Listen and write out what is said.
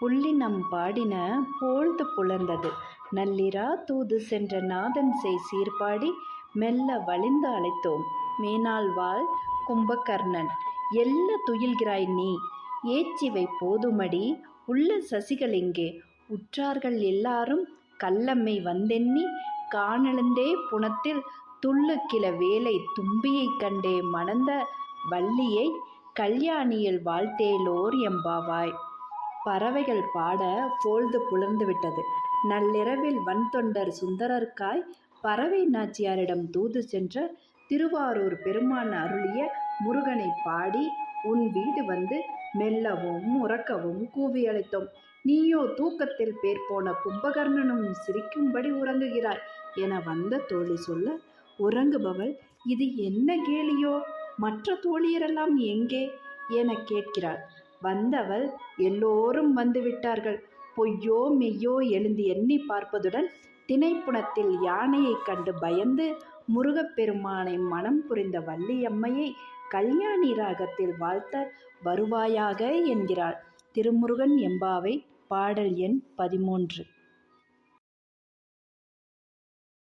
புள்ளினம் பாடின போழ்து புலர்ந்தது. நள்ளிரா தூது சென்ற நாதன் செய் சீர்பாடி மெல்ல வலிந்து அழைத்தோம். மேனால் வாழ் கும்பகர்ணன் எல்ல துயில்கிறாய் நீ? ஏச்சிவை போதுமடி? உள்ள சசிகள் இங்கே உற்றார்கள் எல்லாரும் கள்ளம்மை வந்தெண்ணி காணெழுந்தே புனத்தில் துள்ளுகில வேலை தும்பியைக் கண்டே மணந்த வள்ளியை கல்யாணியில் வாழ்த்தேலோர் எம்பாவாய். பறவைகள் பாட பொழுது புலர்ந்து விட்டது. நள்ளிரவில் வன்தொண்டர் சுந்தரர்க்காய் பறவை நாச்சியாரிடம் தூது சென்ற திருவாரூர் பெருமான் அருளிய முருகனை பாடி உன் வீடு வந்து மெல்லவும் உறக்கவும் கூவி அழைத்தோம் நீயோ தூக்கத்தில் பேர் போன கும்பகர்ணனும் சிரிக்கும்படி உறங்குகிறாய் என வந்த தோழி சொல்ல உறங்குபவள் இது என்ன கேலியோ? மற்ற தோழியரெல்லாம் எங்கே? என கேட்கிறாள். வந்தவள் எல்லோரும் வந்துவிட்டார்கள். பொய்யோ மெய்யோ எழுந்து எண்ணி பார்ப்பதுடன் திணைப்புணத்தில் யானையைக் கண்டு பயந்து முருகப்பெருமானை மனம் புரிந்த வள்ளியம்மையை கல்யாணி ராகத்தில் வாழ்த்த வருவாயாக என்கிறாள். திருமுருகன் எம்பாவை பாடல் எண் பதிமூன்று.